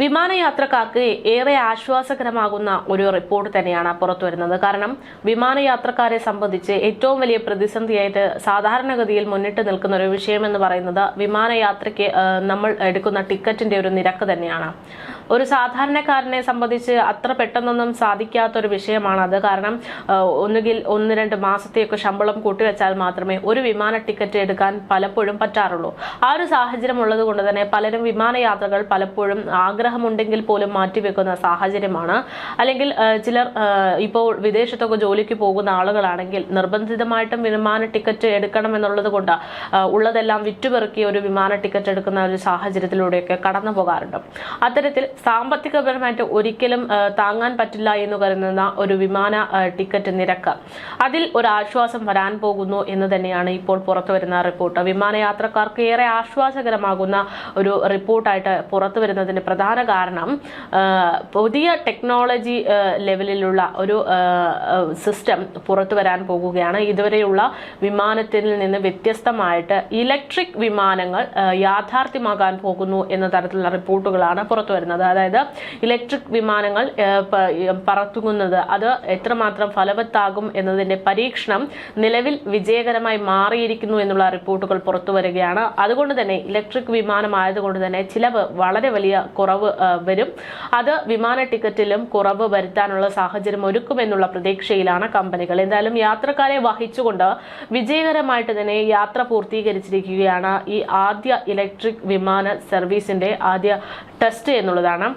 വിമാനയാത്രക്കാർക്ക് ഏറെ ആശ്വാസകരമാകുന്ന ഒരു റിപ്പോർട്ട് തന്നെയാണ് പുറത്തു വരുന്നത്. കാരണം വിമാനയാത്രക്കാരെ സംബന്ധിച്ച് ഏറ്റവും വലിയ പ്രതിസന്ധിയായിട്ട് സാധാരണഗതിയിൽ മുന്നിട്ട് നിൽക്കുന്ന ഒരു വിഷയം എന്ന് പറയുന്നത് വിമാനയാത്രയ്ക്ക് നമ്മൾ എടുക്കുന്ന ടിക്കറ്റിന്റെ ഒരു നിരക്ക് തന്നെയാണ്. ഒരു സാധാരണക്കാരനെ സംബന്ധിച്ച് അത്ര പെട്ടെന്നൊന്നും സാധിക്കാത്ത ഒരു വിഷയമാണ് അത്. കാരണം ഒന്നുകിൽ ഒന്ന് രണ്ട് മാസത്തെയൊക്കെ ശമ്പളം കൂട്ടിവെച്ചാൽ മാത്രമേ ഒരു വിമാന ടിക്കറ്റ് എടുക്കാൻ പലപ്പോഴും പറ്റാറുള്ളൂ. ആ ഒരു സാഹചര്യം ഉള്ളത് കൊണ്ട് തന്നെ പലരും വിമാനയാത്രകൾ പലപ്പോഴും ആഗ്രഹമുണ്ടെങ്കിൽ പോലും മാറ്റിവെക്കുന്ന സാഹചര്യമാണ്. അല്ലെങ്കിൽ ചിലർ ഇപ്പോൾ വിദേശത്തൊക്കെ ജോലിക്ക് പോകുന്ന ആളുകളാണെങ്കിൽ നിർബന്ധിതമായിട്ടും വിമാന ടിക്കറ്റ് എടുക്കണം എന്നുള്ളത് കൊണ്ട് ഉള്ളതെല്ലാം വിറ്റുപെറുക്കി ഒരു വിമാന ടിക്കറ്റ് എടുക്കുന്ന ഒരു സാഹചര്യത്തിലൂടെയൊക്കെ കടന്നു പോകാറുണ്ട്. അത്തരത്തിൽ സാമ്പത്തികപരമായിട്ട് ഒരിക്കലും താങ്ങാൻ പറ്റില്ല എന്ന് കരുതുന്ന ഒരു വിമാന ടിക്കറ്റ് നിരക്ക് അതിൽ ഒരു ആശ്വാസം വരാൻ പോകുന്നു എന്ന് തന്നെയാണ് ഇപ്പോൾ പുറത്തു വരുന്ന റിപ്പോർട്ട്. വിമാനയാത്രക്കാർക്ക് ഏറെ ആശ്വാസകരമാകുന്ന ഒരു റിപ്പോർട്ടായിട്ട് പുറത്തു വരുന്നതിന് പ്രധാന കാരണം പുതിയ ടെക്നോളജി ലെവലിലുള്ള ഒരു സിസ്റ്റം പുറത്തു വരാൻ പോകുകയാണ്. ഇതുവരെയുള്ള വിമാനത്തിൽ നിന്ന് വ്യത്യസ്തമായിട്ട് ഇലക്ട്രിക് വിമാനങ്ങൾ യാഥാർത്ഥ്യമാകാൻ പോകുന്നു എന്ന തരത്തിലുള്ള റിപ്പോർട്ടുകളാണ് പുറത്തു വരുന്നത്. അതായത് ഇലക്ട്രിക് വിമാനങ്ങൾ പറത്തുങ്ങുന്നത് അത് എത്രമാത്രം ഫലവത്താകും എന്നതിന്റെ പരീക്ഷണം നിലവിൽ വിജയകരമായി മാറിയിരിക്കുന്നു എന്നുള്ള റിപ്പോർട്ടുകൾ പുറത്തു വരികയാണ്. അതുകൊണ്ട് തന്നെ ഇലക്ട്രിക് വിമാനമായതുകൊണ്ട് തന്നെ ചിലവ് വളരെ വലിയ കുറവ് വരും. അത് വിമാന ടിക്കറ്റിലും കുറവ് വരുത്താനുള്ള സാഹചര്യം ഒരുക്കുമെന്നുള്ള പ്രതീക്ഷയിലാണ് കമ്പനികൾ. എന്തായാലും യാത്രക്കാരെ വഹിച്ചുകൊണ്ട് വിജയകരമായിട്ട് തന്നെ യാത്ര പൂർത്തീകരിച്ചിരിക്കുകയാണ് ഈ ആദ്യ ഇലക്ട്രിക് വിമാന സർവീസിന്റെ ആദ്യ ടെസ്റ്റ് എന്നുള്ളതാണ്.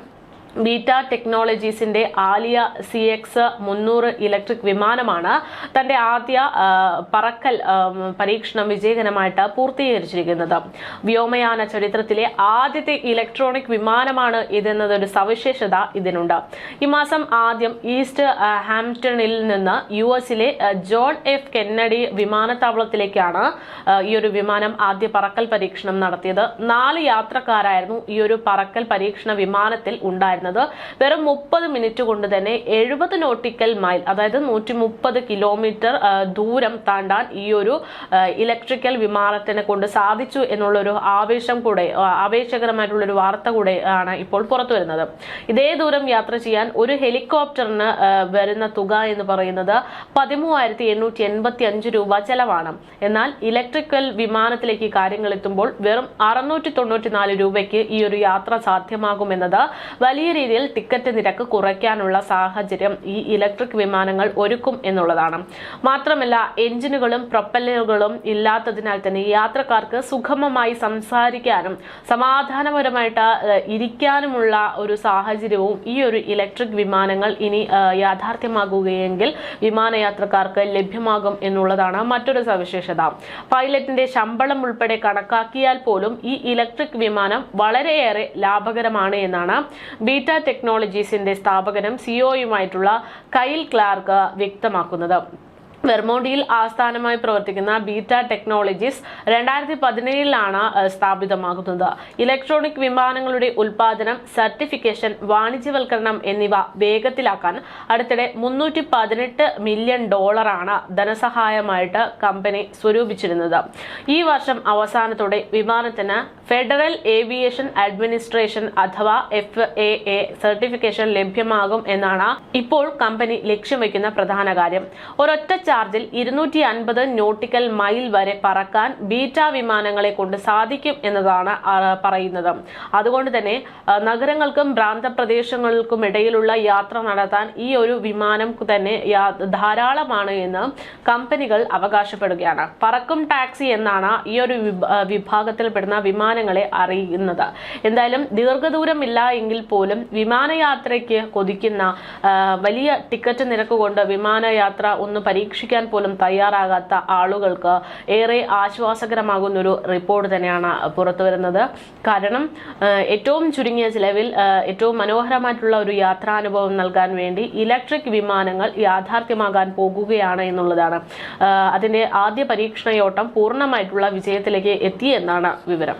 ബീറ്റ ടെക്നോളജീസിന്റെ ആലിയ സി എക്സ് മുന്നൂറ് ഇലക്ട്രിക് വിമാനമാണ് തന്റെ ആദ്യ പറക്കൽ പരീക്ഷണം വിജയകരമായിട്ട് പൂർത്തീകരിച്ചിരിക്കുന്നത്. വ്യോമയാന ചരിത്രത്തിലെ ആദ്യത്തെ ഇലക്ട്രോണിക് വിമാനമാണ് ഇതെന്നതൊരു സവിശേഷത ഇതിനുണ്ട്. ഈ മാസം ആദ്യം ഈസ്റ്റ് ഹാംപ്ടണിൽ നിന്ന് യു എസിലെ ജോൺ എഫ് കെന്നഡി വിമാനത്താവളത്തിലേക്കാണ് ഈ ഒരു വിമാനം ആദ്യ പറക്കൽ പരീക്ഷണം നടത്തിയത്. നാല് യാത്രക്കാരായിരുന്നു ഈ ഒരു പറക്കൽ പരീക്ഷണ വിമാനത്തിൽ ഉണ്ടായിരുന്നത്. വെറും മുപ്പത് മിനിറ്റ് കൊണ്ട് തന്നെ എഴുപത് നോട്ടിക്കൽ മൈൽ അതായത് നൂറ്റി മുപ്പത് കിലോമീറ്റർ ദൂരം താണ്ടാൻ ഈ ഒരു ഇലക്ട്രിക്കൽ വിമാനത്തിനെ കൊണ്ട് സാധിച്ചു എന്നുള്ളൊരു ആവേശം കൂടെ ആവേശകരമായിട്ടുള്ളൊരു വാർത്ത കൂടെ ആണ് ഇപ്പോൾ പുറത്തു വരുന്നത്. ഇതേ ദൂരം യാത്ര ചെയ്യാൻ ഒരു ഹെലികോപ്റ്ററിന് വരുന്ന തുക എന്ന് പറയുന്നത് പതിമൂവായിരത്തി എണ്ണൂറ്റി എൺപത്തി അഞ്ച് രൂപ ചെലവാണ്. എന്നാൽ ഇലക്ട്രിക്കൽ വിമാനത്തിലേക്ക് കാര്യങ്ങൾ എത്തുമ്പോൾ വെറും അറുന്നൂറ്റി തൊണ്ണൂറ്റി നാല് രൂപയ്ക്ക് ഈ ഒരു യാത്ര സാധ്യമാകുമെന്നത് വലിയ രീതിയിൽ ടിക്കറ്റ് നിരക്ക് കുറയ്ക്കാനുള്ള സാഹചര്യം ഈ ഇലക്ട്രിക് വിമാനങ്ങൾ ഒരുക്കും എന്നുള്ളതാണ്. മാത്രമല്ല എഞ്ചിനുകളും പ്രൊപ്പല്ലറുകളും ഇല്ലാത്തതിനാൽ തന്നെ യാത്രക്കാർക്ക് സുഗമമായി സംസാരിക്കാനും സമാധാനപരമായിട്ട് ഇരിക്കാനുമുള്ള ഒരു സാഹചര്യവും ഈ ഒരു ഇലക്ട്രിക് വിമാനങ്ങൾ ഇനി യാഥാർത്ഥ്യമാകുകയെങ്കിൽ വിമാനയാത്രക്കാർക്ക് ലഭ്യമാകും എന്നുള്ളതാണ് മറ്റൊരു സവിശേഷത. പൈലറ്റിന്റെ ശമ്പളം ഉൾപ്പെടെ കണക്കാക്കിയാൽ പോലും ഈ ഇലക്ട്രിക് വിമാനം വളരെയേറെ ലാഭകരമാണ് എന്നാണ് ബീറ്റ ടെക്നോളജീസിന്റെ സ്ഥാപകനും സിഒയുമായിട്ടുള്ള കൈൽ ക്ലാർക്ക് വ്യക്തമാക്കുന്നത്. വെർമോണ്ടിയിൽ ആസ്ഥാനമായി പ്രവർത്തിക്കുന്ന ബീറ്റ ടെക്നോളജീസ് രണ്ടായിരത്തി പതിനേഴിലാണ് സ്ഥാപിതമാകുന്നത്. ഇലക്ട്രോണിക് വിമാനങ്ങളുടെ ഉൽപാദനം സർട്ടിഫിക്കേഷൻ വാണിജ്യവൽക്കരണം എന്നിവ വേഗത്തിലാക്കാൻ അടുത്തിടെ മുന്നൂറ്റി പതിനെട്ട് മില്യൺ ഡോളറാണ് ധനസഹായമായിട്ട് കമ്പനി സ്വരൂപിച്ചിരുന്നത്. ഈ വർഷം അവസാനത്തോടെ വിമാനത്തിന് ഫെഡറൽ ഏവിയേഷൻ അഡ്മിനിസ്ട്രേഷൻ അഥവാ എഫ് എ എ സർട്ടിഫിക്കേഷൻ ലഭ്യമാകും എന്നാണ് ഇപ്പോൾ കമ്പനി ലക്ഷ്യം വയ്ക്കുന്ന പ്രധാന കാര്യം. ഒരൊറ്റ ചാർജിൽ ഇരുന്നൂറ്റി അൻപത് നോട്ടിക്കൽ മൈൽ വരെ പറക്കാൻ ബീറ്റ വിമാനങ്ങളെ കൊണ്ട് സാധിക്കും എന്നതാണ് പറയുന്നത്. അതുകൊണ്ട് തന്നെ നഗരങ്ങൾക്കും പ്രാന്തപ്രദേശങ്ങൾക്കും ഇടയിലുള്ള യാത്ര നടത്താൻ ഈ ഒരു വിമാനം തന്നെ ധാരാളമാണ് എന്ന് കമ്പനികൾ അവകാശപ്പെടുകയാണ്. പറക്കും ടാക്സി എന്നാണ് ഈ ഒരു വിഭാഗത്തിൽപ്പെടുന്ന വിമാനങ്ങളെ അറിയുന്നത് എന്തായാലും ദീർഘദൂരമില്ല എങ്കിൽ പോലും വിമാനയാത്രയ്ക്ക് കൊതിക്കുന്ന വലിയ ടിക്കറ്റ് നിരക്ക് കൊണ്ട് വിമാനയാത്ര ഒന്ന് പരീക്ഷിക്കാൻ പോലും തയ്യാറാകാത്ത ആളുകൾക്ക് ഏറെ ആശ്വാസകരമാകുന്ന ഒരു റിപ്പോർട്ട് തന്നെയാണ് പുറത്തു വരുന്നത്. കാരണം ഏറ്റവും ചുരുങ്ങിയ ചിലവിൽ ഏറ്റവും മനോഹരമായിട്ടുള്ള ഒരു യാത്രാനുഭവം നൽകാൻ വേണ്ടി ഇലക്ട്രിക് വിമാനങ്ങൾ യാഥാർത്ഥ്യമാകാൻ പോകുകയാണ് എന്നുള്ളതാണ്. അതിന്റെ ആദ്യ പരീക്ഷണയോട്ടം പൂർണമായിട്ടുള്ള വിജയത്തിലേക്ക് എത്തിയെന്നാണ് വിവരം.